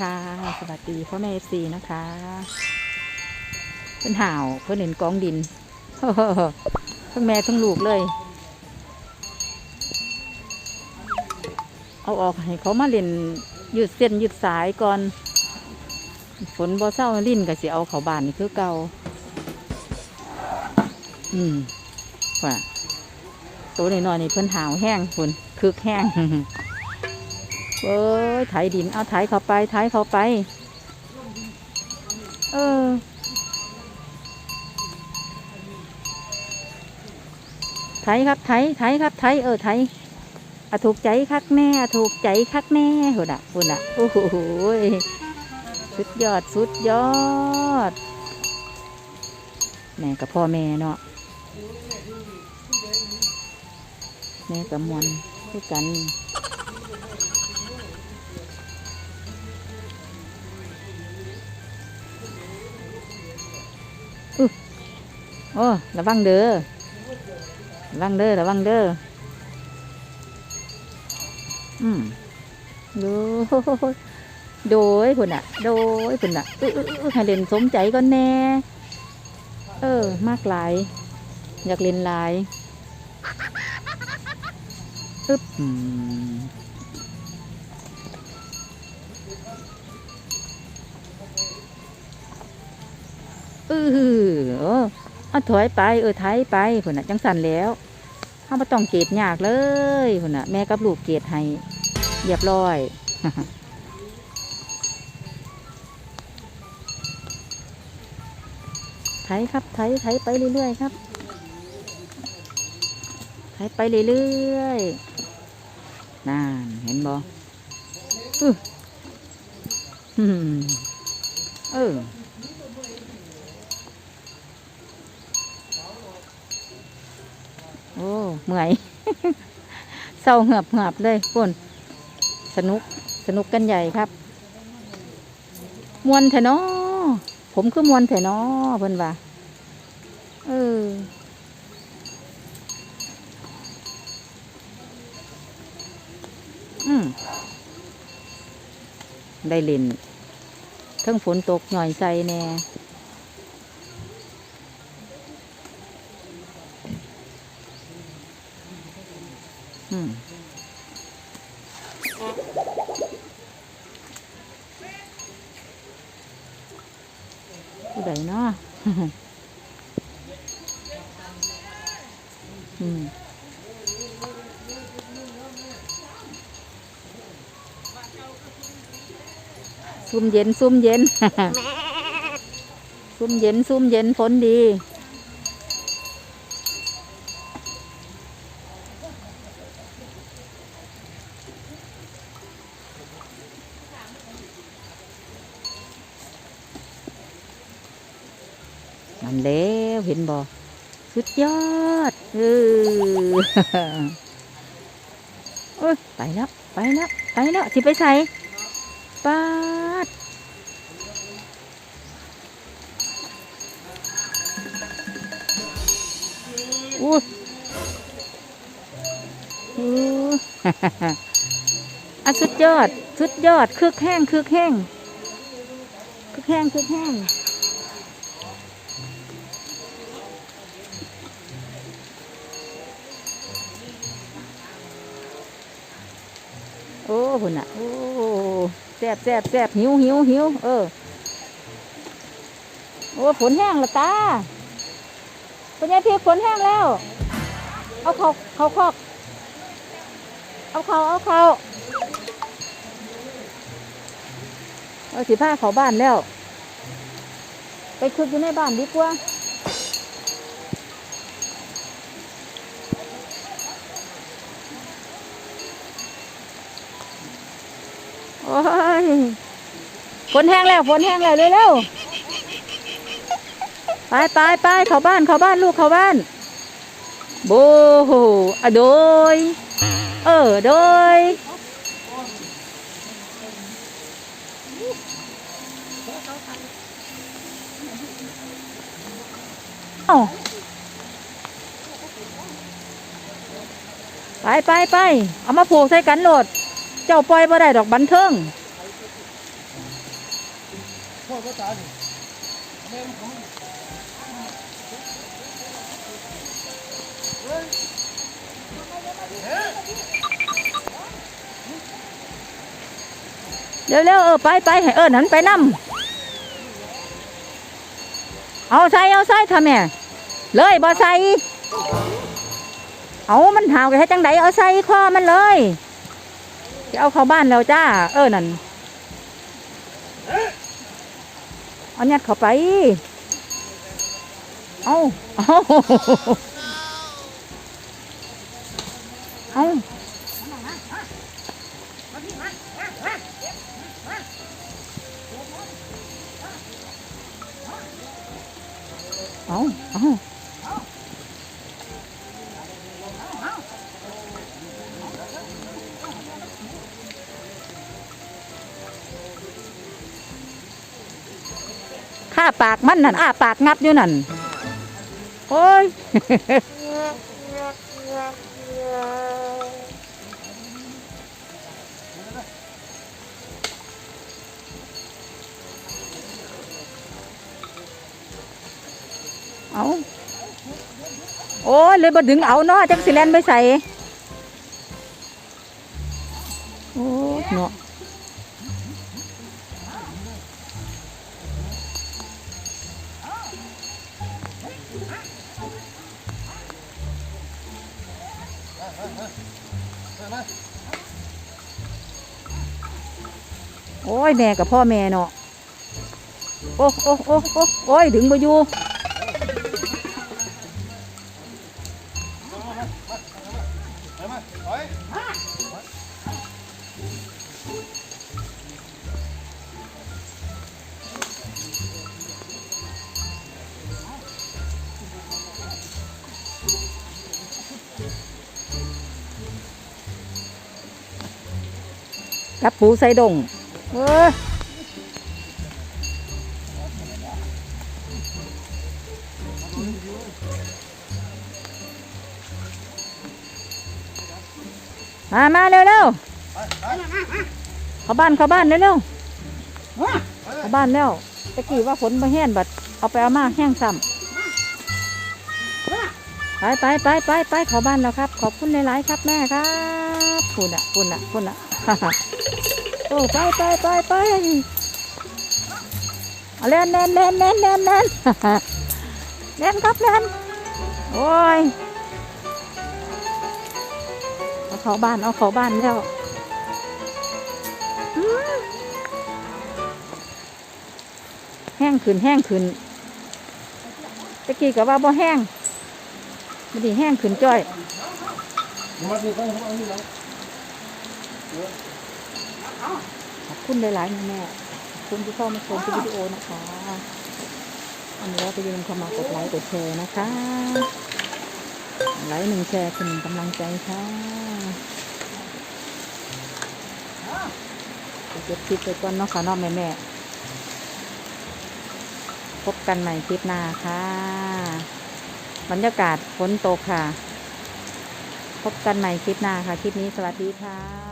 สวัสดีค่ะ สวัสดีพ่อแม่เอฟซีนะคะ เพิ่นห่าว เพิ่นเห็นกองดินทั้งแม่ทั้งลูกเลย เอาออกให้เขามาเล่นหยืดเส้นหยืดสายก่อน ฝนบ่เศร้าลิ้นก็สิเอาเขาบานนี่คือเก่า อืมว่าตัวน้อยๆนี่เพิ่นห่าวแห้งคุณคึกแห้ง เอ้ยไถดิน เอาไถเข้าไปไถเข้าไป เออ ไถครับไถไถครับไถเออไถอะถูกใจคักแน่อถูกใจคักแน่หุ่นอะหุ่นอะ โอ้โหสุดยอดสุดยอดแม่กับพ่อแม่เนาะแม่กับมวลคือกัน โอ้ระวังเด้อระวังเด้อระวังเด้ออืมดูโดยพุ่นอะ โดยพุ่นอะอื้อให้เล่นสมใจก่อนแน่ เออ มากหลาย อยากเล่นหลายอึ๊บอืมเออ เอาถอยไปเออไถไปพุ่นน่ะจังสันแล้วเขาไม่ต้องเกตยากเลยพุ่นน่ะแม่กับลูกเกตให้เรียบร้อยไถครับไถไถไปเรื่อยๆครับไถไปเรื่อยๆนั่นเห็นบ่อื้อหืมเออ อ้เมื่อยเศร้าเหือบเหือบเลยคุณสนุกสนุกกันใหญ่ครับ มวนเถอะเนาะผมคือมวนเถอะเนาะเพิ่นว่าเออได้เล่นทั้งฝนตกหน่อยใส่แน่ ผู้ใดเนาะอืมซุ่มเย็นซุ่มเย็นซุ่มเย็นซุ่มเย็นฝนดี นั่นแล้วเห็นบ่สุดยอดเออโอ้ยไปแล้วไปแล้วไปแล้วสิไปใส่ปาดอู้อู้อะสุดยอด สุดยอด คึกแห้งคึกแห้งคึกแห้งคึกแห้ง หุ่นอะ โอ้แซบแซบแซบหิวหิวหิวเออ โอ้ฝนแห้งละตาป็นไงพี่ฝนแห้งแล้ว เอาเขาเขาคอกเอาเขาเอาเขาเอาสิผ้าเขาบ้านแล้ว ไปคึกอยู่ในบ้านดีกว่า โอ้ยฝนแห้งแล้วฝนแห้งแล้วเร็วๆไปไปไปเข้าบ้านเข้าบ้านลูกเข้าบ้านโบโหอะโดย เออโดยเอ้าไปไปไปเอามาผูกใส่กันโหลด จ้าปล่อยบ่ได้ดอกบันเทิงพ่อก็ตาดิแม่ผมเร็วเร็วๆเออไปไปให้เอิญนั้นไปนำเอาใส่เอาใส่ทำแม่เลยบ่ใส่เอามันหาวกันให้จังไดเอาใส่ข้อมันเลย จะเอาเข้าบ้านแล้วจ้า เออนั่นเอายัดเข้าไป เอาเอาเอาเอาเอา ข้าปากมันนั่นอ้าปากงับอยู่นั่นโอ้ยเอาโอ้ยเลยบ่ดึงเอาเนาะจักสิแลนไปใส่ โอ้ยแม่กับพ่อแม่เนาะ โอ้โอ้โอ้โอ้โอ้ย ถึงบาอยู่ กับปูใส่ดงเออมามาเร็วเร็วเข้าบ้านเข้าบ้านเร็วเร็วเข้าบ้านแล้วตะกี้ว่าฝนมาแห้งบัดเอาไปเอามาแห้งซ้ำไปไปไปไปไปเข้าบ้านแล้วครับ ขอบคุณหลายๆครับแม่ครับคุณอะคุณอะคุณอะ โอ้ไปไปไปไปเล่นเล่นเล่นเล่นเล่นเล่นเล่นครับเล่นโอ้ยเอาเข้าบ้านเอาเข้าบ้านแล้วแห้งขึ้นแห้งขึ้นตะกี้ก็ว่าบ่แห้งไม่ได้แห้งขึ้นจ้อย ขอบคุณหลายๆแม่ขอบคุณที่เข้ามาชมคลิปวิดีโอนะคะ อันนี้ก็อย่าลืมเข้ามากดไลค์กดแชร์นะคะ ไลค์หนึ่งแชร์คือหนึ่งกำลังใจค่ะเก็บคลิปไปก่อนเนาะค่ะน้องแม่แม่พบกันใหม่คลิปหน้าค่ะ บรรยากาศฝนตกค่ะ พบกันใหม่คลิปหน้าค่ะ คลิปนี้สวัสดีค่ะ